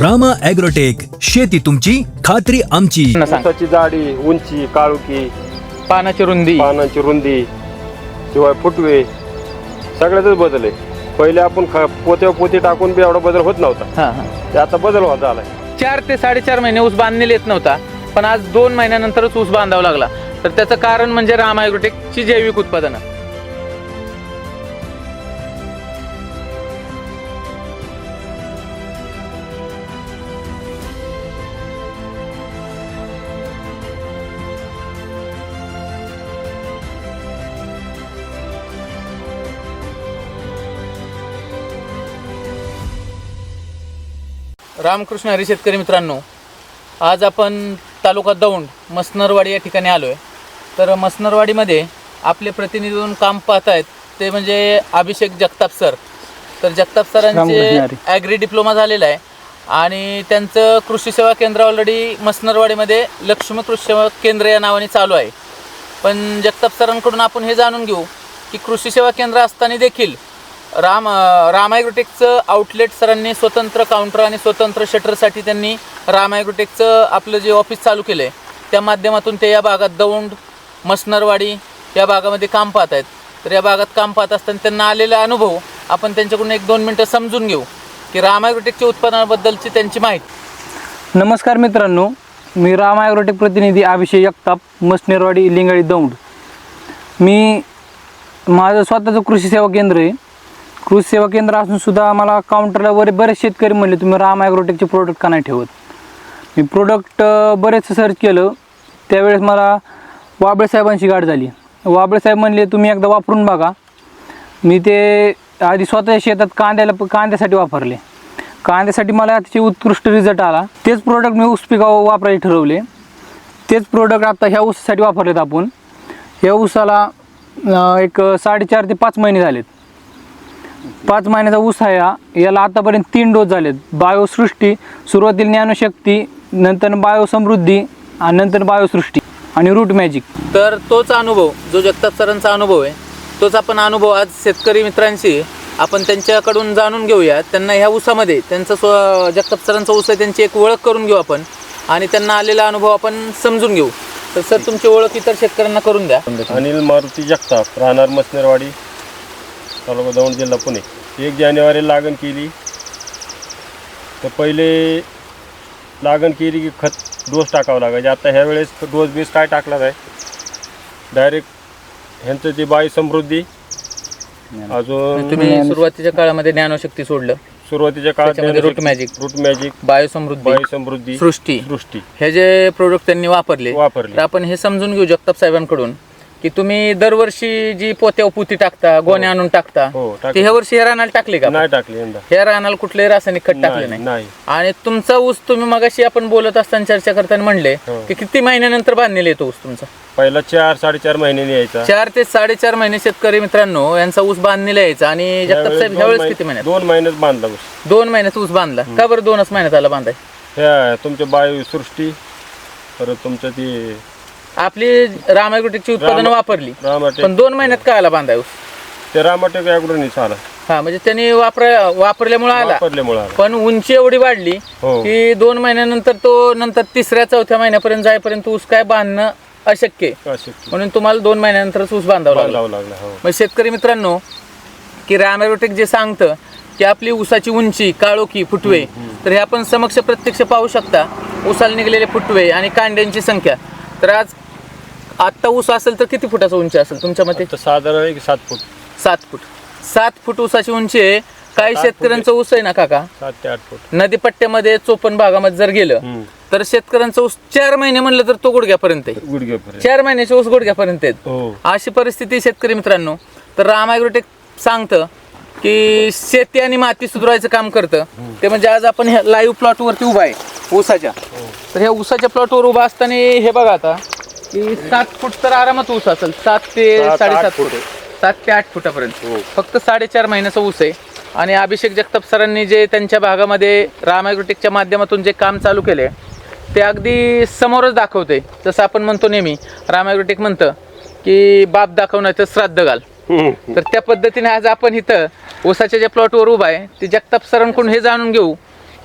Rama agrotech शेती तुमची खात्री आमची. ऊसाची जाडी उंची काळुकी पानाची रुंदी. पानांची रुंदी शिवाय फुटवे सगळ्यातच बदल आहे. पहिले आपण ख- पोत्या पोती टाकून बी एवढा बदल होत नव्हता. हा हा. ते आता बदल होत आलाय चार ते साडेचार महिने ऊस बांधलेला येत नव्हता पण आज दोन महिन्यानंतरच ऊस बांधावा लागला. तर त्याचं कारण म्हणजे राम ॲग्रोटेकची जैविक उत्पादनं. रामकृष्ण हरी शेतकरी मित्रांनो आज आपण तालुका दौंड मसनरवाडी या ठिकाणी आलो आहे तर मसनरवाडीमध्ये आपले प्रतिनिधी म्हणून काम पाहत आहेत ते म्हणजे अभिषेक जगताप सर. तर जगताप सरांचे ॲग्री डिप्लोमा झालेला आहे आणि त्यांचं कृषी सेवा केंद्र ऑलरेडी मसनरवाडीमध्ये लक्ष्मी कृषी सेवा केंद्र या नावाने चालू आहे. पण जगताप सरांकडून आपण हे जाणून घेऊ की कृषी सेवा केंद्र असताना देखील राम रामायग्रोटेकचं आउटलेट सरांनी स्वतंत्र काउंटर आणि स्वतंत्र शटरसाठी त्यांनी रामायग्रोटेकचं आपलं जे ऑफिस चालू केलं आहे त्या माध्यमातून ते या भागात दौंड मसनरवाडी या भागामध्ये काम पाहत आहेत. तर या भागात काम पाहत असताना त्यांना आलेला अनुभव आपण त्यांच्याकडून एक दोन मिनटं समजून घेऊ की रामायग्रोटेकच्या उत्पादनाबद्दलची त्यांची माहिती. नमस्कार मित्रांनो मी रामायग्रोटेक प्रतिनिधी अभिषेक जगताप मसनेरवाडी लिंगाळी दौंड. मी माझं स्वतःचं कृषी सेवा केंद्र आहे. कृषी सेवा केंद्र असून सुद्धा मला काउंटरला वगैरे बरेच शेतकरी म्हणले तुम्ही राम ॲग्रोटेकचे प्रोडक्ट का नाही ठेवत? मी प्रोडक्ट बरेच सर्च केलं. त्यावेळेस मला वाबळे साहेबांची गाठ झाली. वाबळे साहेब म्हणले तुम्ही एकदा वापरून बघा. मी ते आधी स्वतः शेतात कांद्याला कांद्यासाठी वापरले. कांद्यासाठी मला त्याचे उत्कृष्ट रिझल्ट आला. तेच प्रोडक्ट मी ऊस पिकावर वापरायचे ठरवले. तेच प्रोडक्ट आता ह्या ऊसासाठी वापरलेत आपण. ह्या ऊसाला एक साडेचार ते पाच महिने झालेत. पाच महिन्याचा ऊस आहे हा. याला आतापर्यंत तीन डोस झालेत. बायोसृष्टी सुरुवातीला ज्ञानशक्ती नंतर बायोसमृद्धी आणि नंतर बायोसृष्टी आणि रूट मॅजिक तर तोच अनुभव जो जगताप सरांचा अनुभव आहे तोच आपण अनुभव आज शेतकरी मित्रांशी आपण त्यांच्याकडून जाणून घेऊया. त्यांना ह्या ऊसामध्ये त्यांचं स्व जगताप सरांचा ऊस आहे त्यांची एक ओळख करून घेऊ आपण आणि त्यांना आलेला अनुभव आपण समजून घेऊ. तर सर तुमची ओळख इतर शेतकऱ्यांना करून द्या. अनिल मारुती जगताप राहणार मसनेरवाडी. तालुका दौंड जिल्हा पुणे. एक जानेवारी लागण केली. तर पहिले लागण केली की खत डोस टाकावं लागायचे. आता ह्या वेळेस डोस बीस काय टाकला आहे? डायरेक्ट ह्यांचं ते बाई समृद्धी अजून तुम्ही सुरुवातीच्या काळामध्ये ज्ञानशक्ती सोडलं. सुरुवातीच्या काळात त्याच्यामध्ये रूट मॅजिक रूट मॅजिक बायोसमृद्धी बाई समृद्धी सृष्टी. सृष्टी. हे जे प्रोडक्ट त्यांनी वापरले वापरले. तर आपण हे समजून घेऊ जगताप साहेबांकडून. की तुम्ही दरवर्षी जी पोत्यावर पुती टाकता गोण्या आणून टाकता हो, टाकले. ते ह्या वर्षी हे रानाला टाकले का? नाही टाकली यंदा. ह्या रानाला कुठले रासायनिक खत टाकले नाही नाही. नाही. आणि तुमचा ऊस तुम्ही मगाशी आपण बोलत असताना चर्चा करताना म्हणले हो. की किती महिन्यानंतर बांधलेला येतो ऊस तुमचा? पहिला चार साडेचार महिन्यांनी यायचा चार ते साडेचार महिने शेतकरी मित्रांनो यांचा ऊस बांधलेला यायचा आणि जगताप साहेब ह्या वेळेस किती महिन्यात? दोन महिन्यात बांधला ऊस. दोन महिन्यात ऊस बांधला. का बरं दोनच महिन्यात आला बांधाय? ह्या तुमच्या बायो सृष्टी परत तुमचं ती आपली रामायग्रोटेकची उत्पादनं रामा- वापरली. पण दोन महिन्यात का आला बांधाय ऊस? ते रामाटेक आला हा म्हणजे त्यांनी वापर वापरल्यामुळे आला. वापरल्यामुळे आला. पण उंची एवढी वाढली हो. की दोन महिन्यानंतर तो नंतर तिसऱ्या चौथ्या महिन्यापर्यंत जाईपर्यंत ऊस काय बांधणं अशक्य आहे. म्हणून तुम्हाला दोन महिन्यानंतरच ऊस बांधावं लागला. बांधावं लागला हो. मग शेतकरी मित्रांनो की रामॅरोटेक जे सांगतं की आपली ऊसाची उंची काळोखी फुटवे तर हे आपण समक्ष प्रत्यक्ष पाहू शकता. ऊसाला निघलेले फुटवे आणि कांड्यांची संख्या. तर आज आत्ता ऊस असेल तर किती फुटाचं उंची असेल तुमच्या मते? तर साधारण एक सात फूट. सात फूट. सात फूट ऊसाची उंची आहे. काही फूट शेतकऱ्यांचं ऊस आहे ना काका? सात ते आठ फूट. नदीपट्ट्यामध्ये चोपन भागामध्ये जर गेलं हम्म. तर शेतकऱ्यांचा ऊस चार महिने म्हणलं तर तो गुडघ्यापर्यंत आहे. गुडघ्यापर्यंत. चार महिन्याचे ऊस गुडघ्यापर्यंत आहेत. हो. अशी परिस्थिती शेतकरी मित्रांनो. तर राम ॲग्रोटेक सांगतं की शेती आणि माती सुधारायचं काम करतं. ते म्हणजे आज आपण ह्या लाईव्ह प्लॉटवरती उभा आहे ऊसाच्या. तर ह्या ऊसाच्या प्लॉटवर उभा असताना हे बघा आता की सात फूट तर आरामात ऊस असेल. सात ते सात, आठ साडेसात फूट. फूट. सात ते आठ फुटापर्यंत. फक्त साडेचार महिन्याचा ऊस आहे. आणि अभिषेक जगताप सरांनी जे त्यांच्या भागामध्ये राम ॲग्रोटेकच्या माध्यमातून जे काम चालू केले ते अगदी समोरच दाखवते जसं आपण म्हणतो नेहमी राम ॲग्रोटेक म्हणतं की बाप दाखवणार तर श्राद्ध घाल. तर त्या पद्धतीने आज आपण इथं ऊसाच्या ज्या प्लॉटवर उभा आहे ते जगताप सरांकडून हे जाणून घेऊ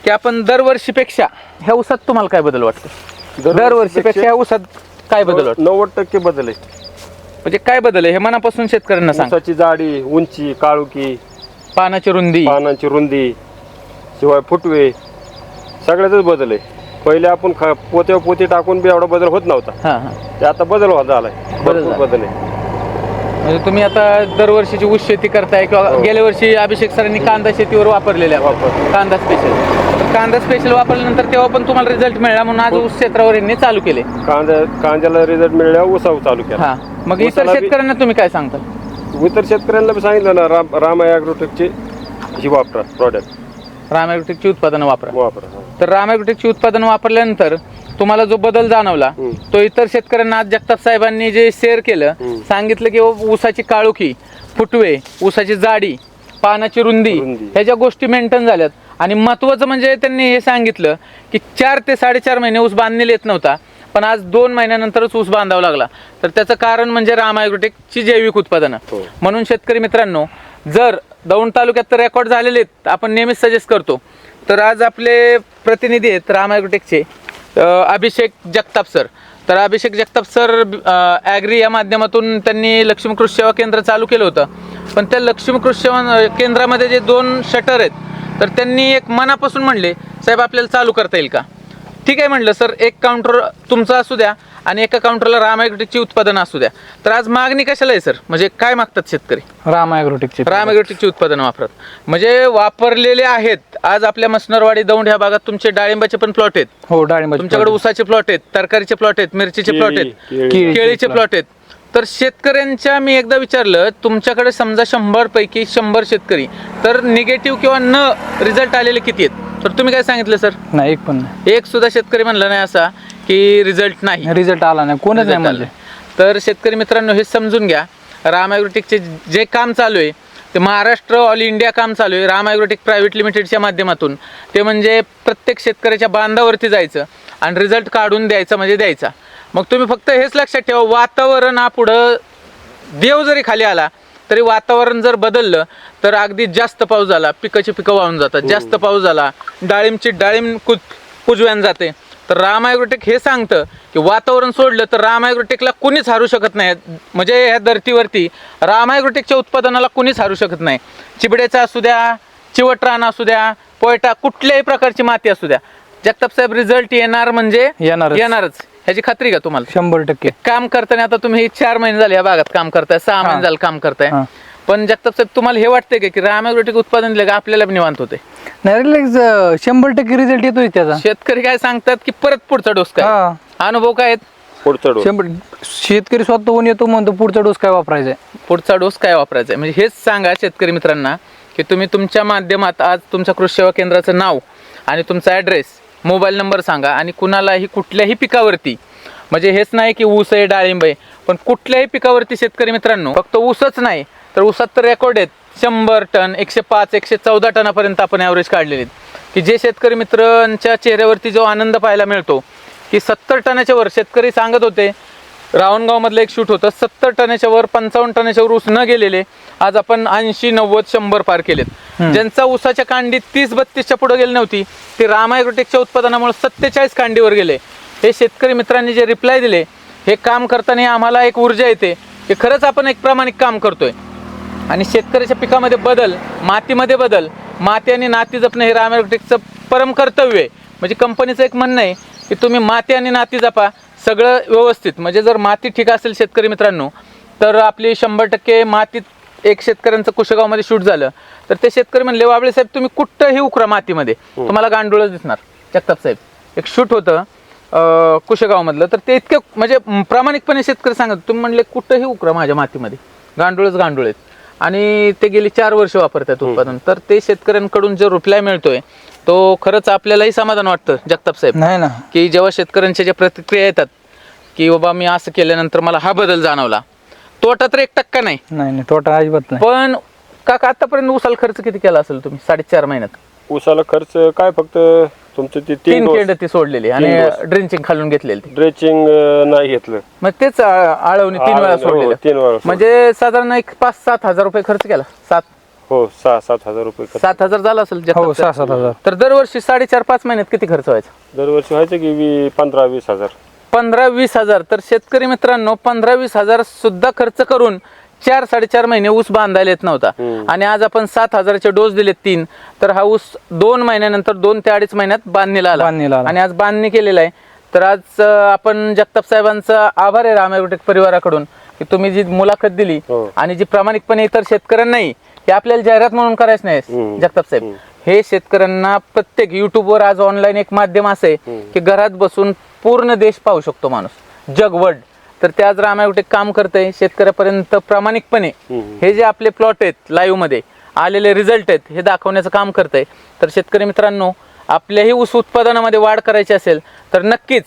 की आपण दरवर्षीपेक्षा ह्या ऊसात तुम्हाला काय बदल वाटतो? दरवर्षीपेक्षा ह्या ऊसात काय बदल वाटतो? नव्वद टक्के बदल आहे. म्हणजे काय बदल आहे? हे मनापासून शेतकऱ्यांना सांग. ऊसाची जाडी उंची काळुकी पानाची रुंदी. पानांची रुंदी शिवाय फुटवे सगळ्यातच बदल आहे. पहिले आपण ख पोत्या पोती टाकून बी एवढा बदल होत नव्हता. हां हां. ते आता बदल होत झालाय. बदल भरपूर झाला. बदल आहे. म्हणजे तुम्ही आता दरवर्षीची ऊस शेती करताय किंवा गेल्या वर्षी अभिषेक सरांनी कांदा शेतीवर वापरलेले आहे वापर. कांदा स्पेशल कांदा स्पेशल वापरल्यानंतर तेव्हा पण तुम्हाला रिझल्ट मिळाला म्हणून आज ऊस क्षेत्रावर यांनी चालू केले. कांद्या कांद्याला रिझल्ट मिळाल्यावर ऊसाव चालू केला. हा. मग इतर ऊसाला बी- शेतकऱ्यांना तुम्ही काय सांगता इतर शेतकऱ्यांना बी सांगितलं ना राम राम ॲग्रोटेकचे ही वापरा प्रॉडक्ट रामायग्रोटेकची उत्पादनं वापरा वापरा हा. तर रामायग्रोटेकची उत्पादनं वापरल्यानंतर तुम्हाला जो बदल जाणवला. तो इतर शेतकऱ्यांना आज जगताप साहेबांनी जे शेअर केलं. सांगितलं की ऊसाची काळोखी फुटवे ऊसाची जाडी पानाची रुंदी. ह्या ज्या गोष्टी मेंटेन झाल्यात आणि महत्वाचं म्हणजे त्यांनी हे सांगितलं की चार ते साडेचार महिने ऊस बांधलेले येत नव्हता पण आज दोन महिन्यानंतरच ऊस बांधावा लागला तर त्याचं कारण म्हणजे राम ॲग्रोटेकची जैविक उत्पादनं हो. म्हणून शेतकरी मित्रांनो जर दौंड तालुक्यात तर रेकॉर्ड झालेले आहेत आपण नेहमीच सजेस्ट करतो. तर आज आपले प्रतिनिधी आहेत राम ॲग्रोटेकचे अभिषेक जगताप सर तर अभिषेक जगताप सर ॲग्री या माध्यमातून त्यांनी लक्ष्मी कृषी सेवा केंद्र चालू केलं होतं. पण त्या लक्ष्मी कृषी सेवा केंद्रामध्ये जे दोन शटर आहेत तर त्यांनी एक मनापासून म्हणले साहेब आपल्याला चालू करता येईल का? ठीक आहे म्हटलं सर एक काउंटर तुमचं असू द्या आणि एका काउंटरला राम ॲग्रोटेकची उत्पादनं असू द्या. तर आज मागणी कशाला आहे सर? म्हणजे काय मागतात शेतकरी? राम ॲग्रोटेकचे राम ॲग्रोटेकची उत्पादनं वापरत. म्हणजे वापरलेले आहेत. आज आपल्या मसनरवाडी दौंड ह्या भागात तुमचे डाळिंबाचे पण प्लॉट आहेत. हो डाळिंबाचे तुमच्याकडे ऊसाचे प्लॉट आहेत तरकारीचे प्लॉट आहेत मिरचीचे प्लॉट आहेत केळी. केळीचे प्लॉट आहेत. तर शेतकऱ्यांच्या मी एकदा विचारलं तुमच्याकडे समजा शंभर पैकी शंभर शेतकरी तर निगेटिव्ह किंवा न रिझल्ट आलेले किती आहेत? तर तुम्ही काय सांगितलं सर नाही एक पण नाही. एक सुद्धा शेतकरी म्हणला नाही असा की रिझल्ट नाही. रिझल्ट आला नाही. कोणच नाही म्हणले. तर शेतकरी मित्रांनो हे समजून घ्या. राम ॲग्रोटेकचे जे काम चालू आहे ते महाराष्ट्र ऑल इंडिया काम चालू आहे राम ॲग्रोटेक प्रायव्हेट लिमिटेडच्या माध्यमातून. ते म्हणजे प्रत्येक शेतकऱ्याच्या बांधावरती जायचं आणि रिझल्ट काढून द्यायचा म्हणजे द्यायचा. मग तुम्ही फक्त हेच लक्षात ठेवा वातावरण हा पुढं देव जरी खाली आला तरी वातावरण जर बदललं तर अगदी जास्त पाऊस झाला पिकाची पिकं वाहून जातात जास्त पाऊस झाला डाळिंबची डाळिंब कुज कुजव्यान जाते. तर राम ॲग्रोटेक हे सांगतं की वातावरण सोडलं तर राम ॲग्रोटेकला कुणीच हारू शकत नाही. म्हणजे ह्या धर्तीवरती राम ॲग्रोटेकच्या उत्पादनाला कुणीच हारू शकत नाही. चिबड्याचा असू द्या चिवटरान असू द्या पोयटा कुठल्याही प्रकारची माती असू द्या. जगताप साहेब रिझल्ट येणार म्हणजे येणारच. ह्याची खात्री का तुम्हाला. शंभर टक्के. काम करताना आता तुम्ही चार महिने झाले या भागात काम करताय सहा महिने. झालं काम करताय. हा. पण जगताप साहेब तुम्हाला हे वाटतंय का की राम ॲग्रोटेक उत्पादन दिलं का आपल्याला बी निवांत होते नाही शंभर टक्के रिझल्ट येतोय त्याचा. शेतकरी काय सांगतात की परत पुढचा डोस काय? हा. अनुभव काय आहेत? पुढचा डोस. शंभर शेतकरी स्वतःहून येतो म्हणतो पुढचा डोस काय वापरायचा आहे? पुढचा डोस काय वापरायचा आहे? म्हणजे हेच सांगा शेतकरी मित्रांना की तुम्ही तुमच्या माध्यमात आज तुमच्या कृषी सेवा केंद्राचं नाव आणि तुमचा ॲड्रेस मोबाईल नंबर सांगा आणि कुणालाही कुठल्याही पिकावरती म्हणजे हेच नाही की ऊस आहे डाळिंब आहे पण कुठल्याही पिकावरती शेतकरी मित्रांनो फक्त ऊसच नाही तर ऊसात तर रेकॉर्ड आहेत. शंभर टन एकशे पाच एकशे चौदा टनापर्यंत आपण ॲव्हरेज काढलेले आहेत. की जे शेतकरी मित्रांच्या चेहऱ्यावरती जो आनंद पाहायला मिळतो की सत्तर टनाच्या वर शेतकरी सांगत होते रावणगावमधलं एक शूट होतं. सत्तर टनाच्या वर पंचावन्न टनाच्या वर ऊस न गेलेले आज आपण ऐंशी नव्वद शंभर पार केलेत. ज्यांचा ऊसाच्या कांडी तीस बत्तीसच्या पुढे गेली नव्हती ते रामायग्रोटेकच्या उत्पादनामुळे सत्तेचाळीस कांडीवर गेले. हे शेतकरी मित्रांनी जे रिप्लाय दिले हे काम करताना आम्हाला एक ऊर्जा येते. की खरंच आपण एक प्रामाणिक काम करतोय. आणि शेतकऱ्याच्या पिकामध्ये बदल मातीमध्ये बदल माती आणि नाती जपणं हे रामायग्रोटेकचं परम कर्तव्य आहे. म्हणजे कंपनीचं एक म्हणणं आहे की तुम्ही माती आणि नाती जपा सगळं व्यवस्थित. म्हणजे जर माती ठीक असेल शेतकरी मित्रांनो तर आपली शंभर टक्के मातीत एक शेतकऱ्यांचं कुशेगावमध्ये शूट झालं. तर ते शेतकरी म्हणले वाबळे साहेब तुम्ही कुठंही उकरा मातीमध्ये. तुम्हाला गांडूळच दिसणार. जगताप साहेब एक शूट होतं कुशेगावमधलं. तर ते इतकं म्हणजे प्रामाणिकपणे शेतकरी सांगत तुम्ही म्हणले कुठंही उकरा माझ्या मातीमध्ये. गांडूळच गांडूळ आहेत. आणि ते गेली चार वर्ष वापरतात उत्पादन. तर ते शेतकऱ्यांकडून जो रिप्लाय मिळतोय तो खरंच आपल्यालाही समाधान वाटतं जगताप साहेब. नाही ना. की जेव्हा शेतकऱ्यांच्या ज्या प्रतिक्रिया येतात की बाबा मी असं केल्यानंतर मला हा बदल जाणवला तोटा तर एक टक्का नाही. नाही नाही तोटा अजिबात नाही. पण काका आतापर्यंत उसाला खर्च किती केला असेल तुम्ही? साडेचार महिन्यात. ऊसाला खर्च काय फक्त तुमचं ते तीन डोस केंड ती सोडलेली आणि तीन डोस. ड्रिंचिंग खालून घेतलेली ड्रेचिंग नाही घेतलं. मग तेच आ- आळवणी तीन वेळा आळवणी, हो, सोडलेलं तीन वेळा म्हणजे साधारण एक पाच सात हजार रुपये खर्च केला. सात. हो सहा सात हजार रुपये सात हजार झाला असेल हो सहा सात हजार. तर दरवर्षी साडेचार पाच महिन्यात किती खर्च व्हायचा? दरवर्षी व्हायचं की वी पंधरा वीस हजार. पंधरा वीस हजार. तर शेतकरी मित्रांनो पंधरा वीस हजार सुद्धा खर्च करून चार साडेचार महिने ऊस बांधायला येत नव्हता. आणि आज आपण सात हजाराचे डोस दिलेत तीन तर हा ऊस दोन महिन्यानंतर दोन ते अडीच महिन्यात बांधणीला आला बांधणीला आला. आणि आज बांधणी केलेला आहे तर आज अं, आपण जगताप साहेबांचा आभार आहे रामायग्रोटेक परिवाराकडून की तुम्ही जी मुलाखत दिली हो. आणि जी प्रामाणिकपणे इतर शेतकऱ्यांनाही हे आपल्याला जाहिरात म्हणून करायचं नाही हम्म. जगताप साहेब हे शेतकऱ्यांना प्रत्येक युट्यूबवर आज ऑनलाईन एक माध्यम असं आहे की घरात बसून पूर्ण देश पाहू शकतो माणूस जगवड तर ते आज रामायग्रोटेक काम करतंय शेतकऱ्यापर्यंत प्रामाणिकपणे. हे जे आपले प्लॉट आहेत लाईव्हमध्ये आलेले रिझल्ट आहेत हे दाखवण्याचं काम करतंय. तर शेतकरी मित्रांनो आपल्याही ऊस उत्पादनामध्ये वाढ करायची असेल तर नक्कीच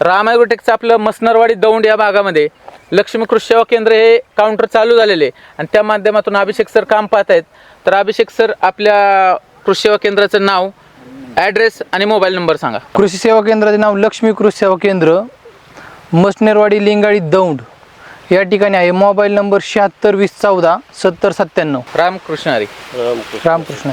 रामायग्रोटेकचं आपलं मसनरवाडी दौंड या भागामध्ये लक्ष्मी कृषी सेवा केंद्र हे काउंटर चालू झालेले आहे. आणि त्या माध्यमातून अभिषेक सर काम पाहत आहेत तर अभिषेक सर आपल्या कृषी सेवा केंद्राचं नाव ॲड्रेस आणि मोबाईल नंबर सांगा. कृषी सेवा केंद्राचे नाव लक्ष्मी कृषी सेवा केंद्र. मसनेरवाडी लिंगाळी दौंड. या ठिकाणी आहे. मोबाईल नंबर शहात्तर वीस चौदा सत्तर सत्त्याण्णव. रामकृष्ण हरी. रामकृष्ण. रामकृष्ण.